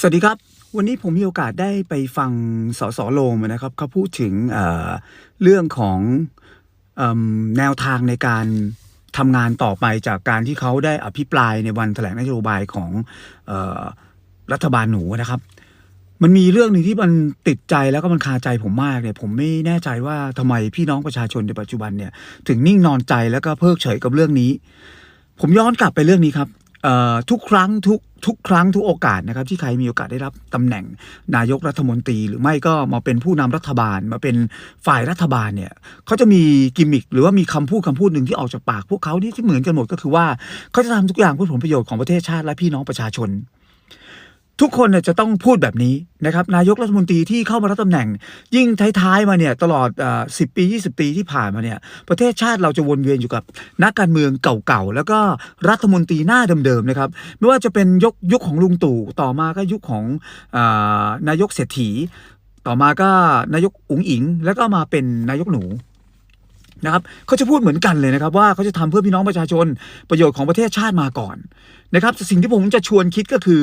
สวัสดีครับ วันนี้ผมมีโอกาสได้ไปฟังสสโลมนะครับเขาพูดถึงเเรื่องของอแนวทางในการทำงานต่อไปจากการที่เขาได้อภิปรายในวันแถลงนโยบายของออรัฐบาลหนูนะครับ มันมีเรื่องหนึ่งที่มันติดใจแล้วก็มันคาใจผมมากเนี่ยผมไม่แน่ใจว่าทำไมพี่น้องประชาชนในปัจจุบันเนี่ย ถึงนิ่งนอนใจแล้วก็เพิกเฉยกับเรื่องนี้ ผมย้อนกลับไปเรื่องนี้ครับ ทุกครั้งทุกทุกครั้งทุกโอกาสนะครับที่ใครมีโอกาสได้รับตำแหน่งนายกรัฐมนตรี หรือไม่ก็มาเป็นผู้นำรัฐบาลมาเป็นฝ่ายรัฐบาลเนี่ยเขาจะมีกิมมิคหรือว่ามีคำพูดคำพูดหนึ่งที่ออกจากปาก พวกเขาที่ที่เหมือนกันหมดก็คือว่าเขาจะทำทุกอย่างเพื่อผลประโยชน์ของประเทศชาติและพี่น้องประชาชน ทุกคนเนี่ยจะต้องพูดแบบนี้นะครับนายกรัฐมนตรีที่เข้ามารับตำแหน่ง ยิ่งท้ายๆมาเนี่ยตลอดสิบปี 20 ปีที่ผ่านมาเนี่ยประเทศชาติเราจะวนเวียนอยู่กับนักการเมืองเก่าๆ แล้วก็รัฐมนตรีหน้าเดิมๆนะครับไม่ว่าจะเป็นยกยุคของลุงตู่ต่อมาก็ยุคของอนายกเศรษฐี ต่อมาก็นายกอุ๋งอิง แล้วก็มาเป็นนายกหนู นะครับเขาจะพูดเหมือนกันเลยนะครับว่าเขาจะทำเพื่อพี่น้องประชาชนประโยชน์ของประเทศชาติมาก่อนนะครับสิ่งที่ผมจะชวนคิดก็คือ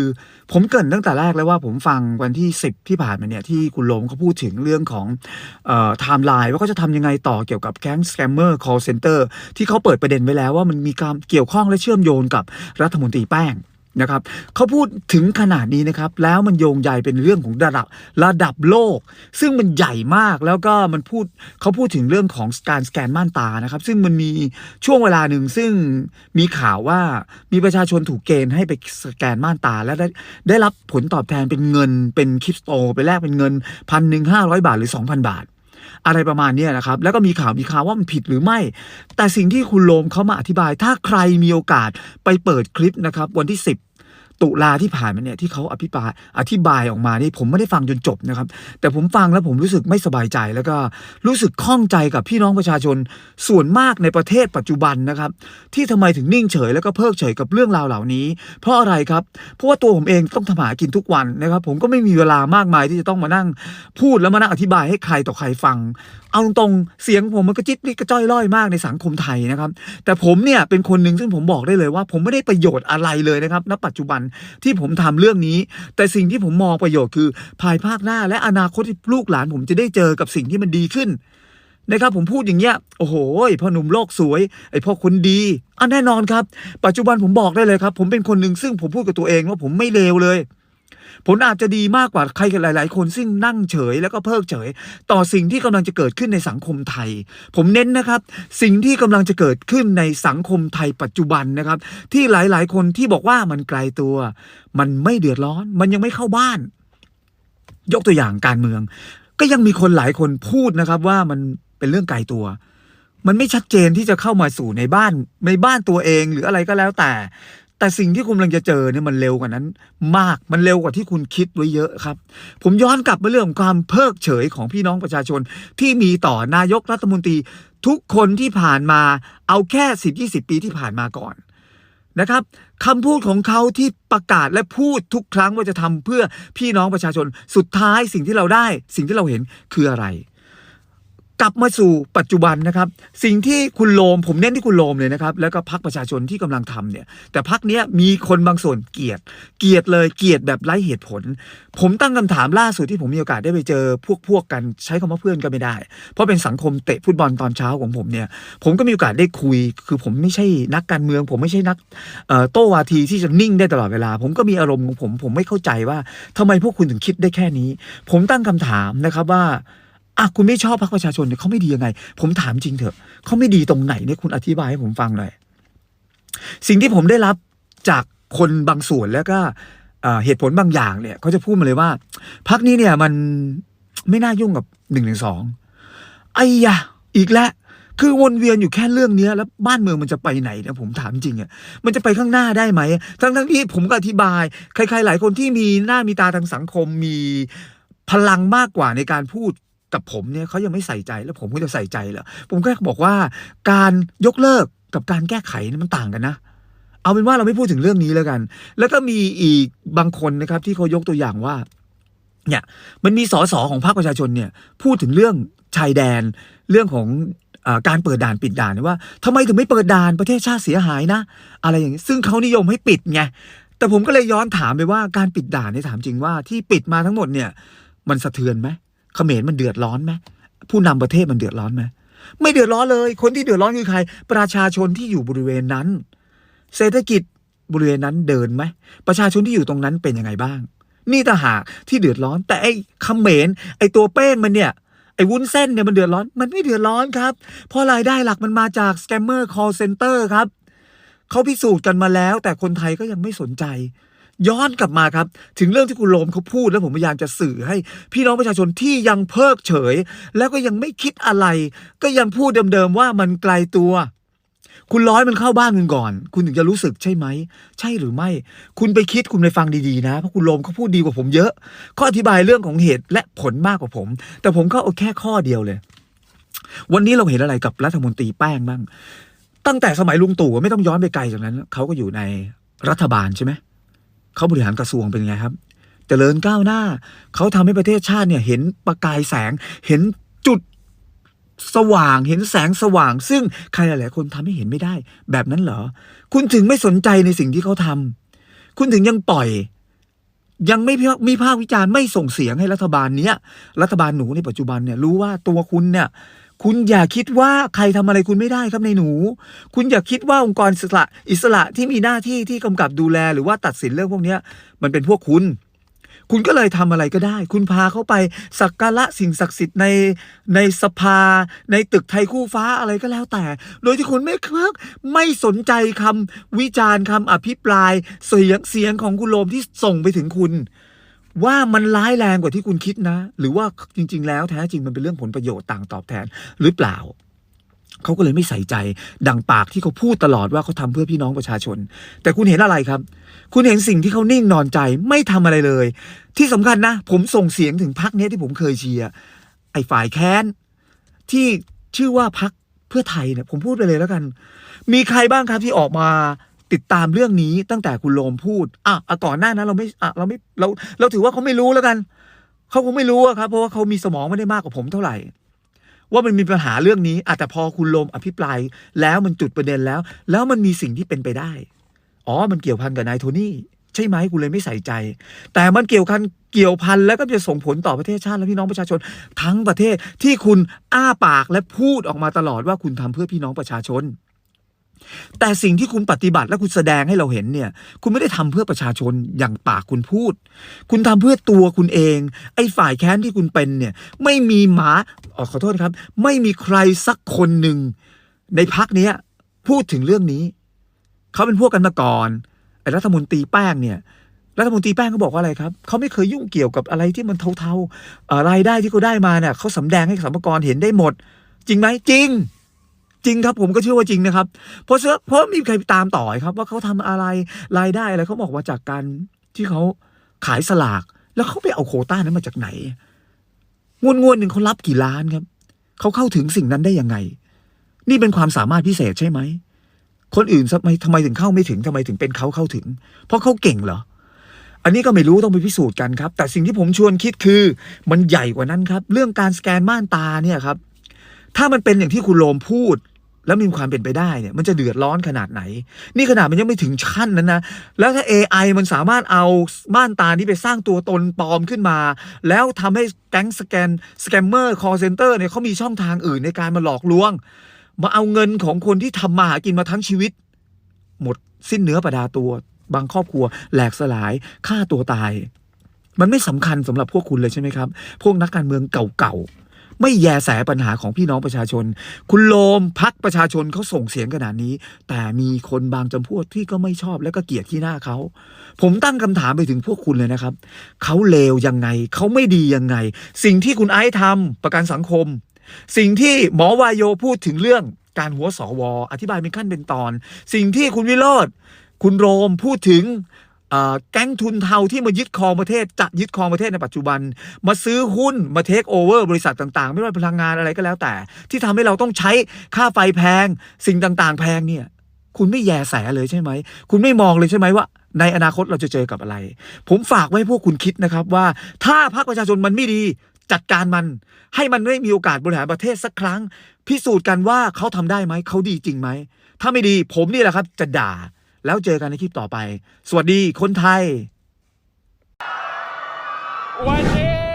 ผมเกินตั้งแต่แรกแล้วว่าผมฟังวันที่ 10 ที่ผ่านมาเนี่ยที่คุณลมเขาพูดถึงเรื่องของไทม์ไลน์ว่าเขาจะทำยังไงต่อเกี่ยวกับแก๊งสแกมเมอร์ call center ที่เขาเปิดประเด็นไว้แล้วว่ามันมีการเกี่ยวข้องและเชื่อมโยงกับรัฐมนตรีแป้ง นะครับเขาพูดถึงขนาดนี้นะครับ แล้วมันโยงใยเป็นเรื่องของระดับระดับโลก ซึ่งมันใหญ่มากแล้วก็มันพูดเขาพูดถึงเรื่องของการสแกนม่านตานะครับ ซึ่งมันมีช่วงเวลาหนึ่งซึ่งมีข่าวว่ามีประชาชนถูกเกณฑ์ให้ไปสแกนม่านตา และได้ได้รับผลตอบแทนเป็นเงินเป็นคริปโตไปแลกเป็นเงินพันหนึ่งห้าร้อยบาทหรือสองพันบาท อะไรประมาณนี้นะครับ แล้วก็มีข่าวมีข่าวว่ามันผิดหรือไม่ แต่สิ่งที่คุณโลมเขามาอธิบาย ถ้าใครมีโอกาสไปเปิดคลิปนะครับวันที่ 10 ตุลาที่ผ่านมาเนี่ยที่เขาอภิปรายอธิบายออกมานี่ผมไม่ได้ฟังจนจบนะครับ แต่ผมฟังแล้วผมรู้สึกไม่สบายใจแล้วก็รู้สึกข้องใจกับพี่น้องประชาชนส่วนมากในประเทศปัจจุบันนะครับ ที่ทำไมถึงนิ่งเฉย แล้วก็เพิกเฉยกับเรื่องราวเหล่านี้ เพราะอะไรครับ เพราะว่าตัวผมเองต้องทำหากินทุกวันนะครับ ผมก็ไม่มีเวลามากมายที่จะต้องมานั่ง พูดแล้วมานั่งอธิบายให้ใครต่อใครฟัง เอาตรงๆเสียงผมมันก็จิ๊ดกระจ้อยล่อยมากในสังคมไทยนะครับ แต่ผมเนี่ยเป็นคนหนึ่งซึ่งผมบอกได้เลยว่า ผมไม่ได้ประโยชน์อะไรเลยนะครับณปัจจุบันที่ผมทำเรื่องนี้ แต่สิ่งที่ผมมองประโยชน์คือภายภาคหน้าและอนาคตที่ลูกหลานผมจะได้เจอกับสิ่งที่มันดีขึ้นนะครับผมพูดอย่างเงี้ยโอ้โหพ่อหนุ่มโลกสวย ไอพ่อคนดีอันแน่นอนครับ ปัจจุบันผมบอกได้เลยครับ ผมเป็นคนหนึ่งซึ่งผมพูดกับตัวเองว่าผมไม่เลวเลย ผลอาจจะดีมากกว่าใครหลาย ๆ คนซึ่งนั่งเฉยแล้วก็เพิกเฉย ต่อสิ่งที่กำลังจะเกิดขึ้นในสังคมไทย ผมเน้นนะครับ สิ่งที่กำลังจะเกิดขึ้นในสังคมไทยปัจจุบันนะครับ ที่หลาย ๆ คนที่บอกว่ามันไกลตัว มันไม่เดือดร้อน มันยังไม่เข้าบ้าน ยกตัวอย่างการเมือง ก็ยังมีคนหลายคนพูดนะครับว่ามันเป็นเรื่องไกลตัว มันไม่ชัดเจนที่จะเข้ามาสู่ในบ้านในบ้านตัวเองหรืออะไรก็แล้วแต่ แต่สิ่งที่คุณกำลังจะเจอเนี่ยมันเร็วกว่านั้น มากมันเร็วกว่าที่คุณคิดไว้เยอะครับ ผมย้อนกลับมาเรื่องของความเพิกเฉยของพี่น้องประชาชน ที่มีต่อนายกรัฐมนตรี ทุกคนที่ผ่านมาเอาแค่สิบยี่สิบปีที่ผ่านมาก่อนนะครับคำพูดของเขาที่ประกาศและพูดทุกครั้งว่าจะทำเพื่อพี่น้องประชาชนสุดท้ายสิ่งที่เราได้ สิ่งที่เราเห็นคืออะไร กลับมาสู่ปัจจุบันนะครับ สิ่งที่คุณโลมผมเน้นที่คุณโลมเลยนะครับ แล้วก็พักประชาชนที่กำลังทำเนี่ย แต่พักเนี้ยมีคนบางส่วนเกลียด เกลียดเลยเกลียดแบบไร้เหตุผล ผมตั้งคำถามล่าสุดที่ผมมีโอกาสได้ไปเจอพวกพวกกันใช้คำว่าเพื่อนก็ไม่ได้ เพราะเป็นสังคมเตะฟุตบอลตอนเช้าของผมเนี่ย ผมก็มีโอกาสได้คุย คือผมไม่ใช่นักการเมือง ผมไม่ใช่นักโต้วาทีที่จะนิ่งได้ตลอดเวลา ผมก็มีอารมณ์ของผมผมไม่เข้าใจว่าทำไมพวกคุณถึงคิดได้แค่นี้ ผมตั้งคำถามนะครับว่า อะคุณไม่ชอบพรรคประชาชนเนี่ยเขาไม่ดียังไง ผมถามจริงเถอะเขาไม่ดีตรงไหนเนี่ยคุณอธิบายให้ผมฟังหน่อยสิ่งที่ผมได้รับจากคนบางส่วนแล้วก็เหตุผลบางอย่างเนี่ยเขาจะพูดมาเลยว่าพักนี้เนี่ยมันไม่น่ายุ่งกับหนึ่งหนึ่งสองไอ้ยะอีกแล้วคือวนเวียนอยู่แค่เรื่องเนี้ยแล้วบ้านเมืองมันจะไปไหนเนี่ยผมถามจริงอะมันจะไปข้างหน้าได้ไหมทั้งทั้งที่ผมก็อธิบาย ใครๆหลายคนที่มีหน้ามีตาทางสังคมมีพลังมากกว่าในการพูด กับผมเนี่ยเขายังไม่ใส่ใจแล้วผมก็จะใส่ใจเหรอผมก็บอกว่าการยกเลิกกับการแก้ไขมันต่างกันนะเอาเป็นว่าเราไม่พูดถึงเรื่องนี้แล้วกัน แล้วก็มีอีกบางคนนะครับ ที่เขายกตัวอย่างว่า เนี่ย มันมีสสของพรรคประชาชนเนี่ย พูดถึงเรื่องชายแดน เรื่องของอการเปิดด่านปิดด่านว่าทำไมถึงไม่เปิดด่านประเทศชาติเสียหายนะ อะไรอย่างนี้ ซึ่งเขานิยมให้ปิดไง แต่ผมก็เลยย้อนถามไปว่าการปิดด่านเนี่ถามจริงว่าที่ปิดมาทั้งหมดเนี่ย มันสะเทือนไหม เขมรมันเดือดร้อนไหมผู้นำประเทศมันเดือดร้อนไหมไม่เดือดร้อนเลย คนที่เดือดร้อนคือใคร ประชาชนที่อยู่บริเวณนั้น เศรษฐกิจบริเวณนั้นเดินไหมประชาชนที่อยู่ตรงนั้นเป็นยังไงบ้าง นี่ต่างหากที่เดือดร้อน แต่ไอ้เขมรไอ้ตัวเป้งมันเนี่ยไอ้วุ้นเส้นเนี่ยมันเดือดร้อน มันไม่เดือดร้อนครับ เพราะรายได้หลักมันมาจากสแกมเมอร์ call center ครับเขาพิสูจน์กันมาแล้ว แต่คนไทยก็ยังไม่สนใจ ย้อนกลับมาครับ ถึงเรื่องที่คุณโรมเขาพูดแล้วผมพยายามจะสื่อให้ พี่น้องประชาชนที่ยังเพิกเฉย แล้วก็ยังไม่คิดอะไร ก็ยังพูดเดิมๆว่ามันไกลตัว คุณร้อยมันเข้าบ้านคุณก่อน คุณถึงจะรู้สึกใช่ไหม ใช่หรือไม่ คุณไปคิดคุณไปฟังดีๆนะ เพราะคุณโรมเขาพูดดีกว่าผมเยอะเขาอธิบายเรื่องของเหตุและผลมากกว่าผม แต่ผมก็เอาแค่ข้อเดียวเลย วันนี้เราเห็นอะไรกับรัฐมนตรีแป้งบ้างตั้งแต่สมัยลุงตู่ไม่ต้องย้อนไปไกลจากนั้นเขาก็อยู่ในรัฐบาลใช่ไหม เขาบริหารกระทรวงเป็นไงครับเจริญก้าวหน้า เขาทำให้ประเทศชาติเนี่ยเห็นประกายแสง เห็นจุดสว่างเห็นแสงสว่าง ซึ่งใครหลาย ๆ คนทำให้เห็นไม่ได้ แบบนั้นเหรอ คุณถึงไม่สนใจในสิ่งที่เขาทำคุณถึงยังปล่อย ยังไม่พิพากมีภาควิจารณ์ไม่ส่งเสียงให้รัฐบาลเนี้ยรัฐบาลหนูในปัจจุบันเนี่ยรู้ว่าตัวคุณเนี่ย คุณอย่าคิดว่าใครทำอะไรคุณไม่ได้ครับในหนู คุณอย่าคิดว่าองค์กรอิสระอิสระที่มีหน้าที่ที่กำกับดูแลหรือว่าตัดสินเรื่องพวกนี้มันเป็นพวกคุณ คุณก็เลยทำอะไรก็ได้ คุณพาเขาไปสักการะสิ่งศักดิ์สิทธิ์ในในสภา ในตึกไทยคู่ฟ้าอะไรก็แล้วแต่ โดยที่คุณไม่เพิกไม่สนใจคำวิจารณ์คำอภิปราย เสียงเสียงของคุณโรมที่ส่งไปถึงคุณ ว่ามันร้ายแรงกว่าที่คุณคิดนะ หรือว่าจริง ๆ แล้วแท้จริงมันเป็นเรื่องผลประโยชน์ต่างตอบแทนหรือเปล่าเขาก็เลยไม่ใส่ใจ ดังปากที่เขาพูดตลอดว่าเขาทำเพื่อพี่น้องประชาชน แต่คุณเห็นอะไรครับ คุณเห็นสิ่งที่เขานิ่งนอนใจไม่ทำอะไรเลย ที่สำคัญนะ ผมส่งเสียงถึงพักนี้ที่ผมเคยเชียร์ไอ้ฝ่ายแค้นที่ชื่อว่าพักเพื่อไทยเนี่ยผมพูดไปเลยแล้วกัน มีใครบ้างครับที่ออกมา ติดตามเรื่องนี้ตั้งแต่คุณโลมพูดอะอะก่อนหน้านั้นเราไม่อะเราไม่เราเราถือว่าเขาไม่รู้แล้วกันเขาคงไม่รู้อะครับ เพราะว่าเขามีสมองไม่ได้มากกว่าผมเท่าไหร่ ว่ามันมีปัญหาเรื่องนี้อาจจะแต่พอคุณโลมอภิปรายแล้วมันจุดประเด็นแล้ว แล้วมันมีสิ่งที่เป็นไปได้ อ๋อ มันเกี่ยวพันกับนายโทนี่ใช่ไหมคุณเลยไม่ใส่ใจ แต่มันเกี่ยวพันเกี่ยวพันแล้วก็จะส่งผลต่อประเทศชาติและพี่น้องประชาชน ทั้งประเทศที่คุณอ้าปากและพูดออกมาตลอดว่าคุณทำเพื่อพี่น้องประชาชน แต่สิ่งที่คุณปฏิบัติและคุณแสดงให้เราเห็นเนี่ย คุณไม่ได้ทำเพื่อประชาชนอย่างปากคุณพูด คุณทำเพื่อตัวคุณเอง ไอ้ฝ่ายแค้นที่คุณเป็นเนี่ย ไม่มีหมาออขอโทษครับ ไม่มีใครสักคนหนึ่งในพักเนี้ยพูดถึงเรื่องนี้ เขาเป็นพวกกันมาก่อนไอ้รัฐมนตรีแป้งเนี่ยรัฐมนตรีแป้งเขาบอกว่าอะไรครับ เขาไม่เคยยุ่งเกี่ยวกับอะไรที่มันเทาๆรายได้ที่เขาได้มาเนี่ยเขาสำแดงให้สัมภากรเห็นได้หมด จริงไหมจริง จริงครับผมก็เชื่อว่าจริงนะครับ เพราะเชื่อเพราะมีใครตามต่อครับ ว่าเขาทำอะไรรายได้อะไรเขาบอกว่าจากการที่เขาขายสลาก แล้วเขาไปเอาโคต้านั้นมาจากไหนงวดงวดหนึ่งเขารับกี่ล้านครับเขาเข้าถึงสิ่งนั้นได้ยังไง นี่เป็นความสามารถพิเศษใช่ไหมคนอื่นทำไมทำไมถึงเข้าไม่ถึงทำไมถึงเป็นเขาเข้าถึง เพราะเขาเก่งเหรออันนี้ก็ไม่รู้ต้องไปพิสูจน์กันครับ แต่สิ่งที่ผมชวนคิดคือ มันใหญ่กว่านั้นครับ เรื่องการสแกนม่านตาเนี่ยครับ ถ้ามันเป็นอย่างที่คุณโลมพูด แล้วมีความเป็นไปได้เนี่ย มันจะเดือดร้อนขนาดไหน นี่ขนาดมันยังไม่ถึงขั้นนั้นนะ แล้วถ้า AI มันสามารถเอาม่านตานี้ไปสร้างตัวตนปลอมขึ้นมา แล้วทำให้แก๊งสแกนสแกมเมอร์คอร์เซนเตอร์เนี่ยเขามีช่องทางอื่นในการมาหลอกลวง มาเอาเงินของคนที่ทำมาหากินมาทั้งชีวิต หมดสิ้นเนื้อประดาตัว บางครอบครัวแหลกสลายฆ่าตัวตาย มันไม่สำคัญสำหรับพวกคุณเลยใช่ไหมครับ พวกนักการเมืองเก่าๆ ไม่แยแสปัญหาของพี่น้องประชาชน คุณโลมพักประชาชนเขาส่งเสียงขนาดนี้ แต่มีคนบางจำพวกที่ก็ไม่ชอบและก็เกลียดที่หน้าเขา ผมตั้งคำถามไปถึงพวกคุณเลยนะครับ เขาเลวยังไง เขาไม่ดียังไง สิ่งที่คุณไอซ์ทำประกันสังคม สิ่งที่หมอวายโยพูดถึงเรื่องการหัวสวออธิบายเป็นขั้นเป็นตอน สิ่งที่คุณวิโรธคุณโรมพูดถึง แก๊งทุนเทาที่มายึดครองประเทศจะยึดครองประเทศในปัจจุบัน มาซื้อหุ้นมาเทคโอเวอร์บริษัทต่างๆ ไม่ว่าพลังงานอะไรก็แล้วแต่ ที่ทำให้เราต้องใช้ค่าไฟแพง สิ่งต่างๆ แพงเนี่ย คุณไม่แยแสเลยใช่ไหม คุณไม่มองเลยใช่ไหมว่า ในอนาคตเราจะเจอกับอะไร ผมฝากไว้พวกคุณคิดนะครับว่า ถ้าพรรคประชาชนมันไม่ดี จัดการมัน ให้มันไม่มีโอกาสบริหารประเทศสักครั้ง พิสูจน์กันว่าเขาทำได้ไหมเขาดีจริงไหมถ้าไม่ดีผมนี่แหละครับจะด่า แล้วเจอกันในคลิปต่อไป สวัสดีคนไทย วันนี้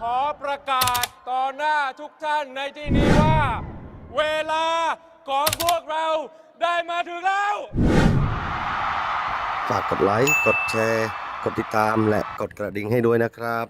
ขอประกาศต่อหน้าทุกท่านในที่นี้ว่า เวลาของพวกเราได้มาถึงแล้ว ฝากกดไลค์ กดแชร์ กดติดตามและกดกระดิ่งให้ด้วยนะครับ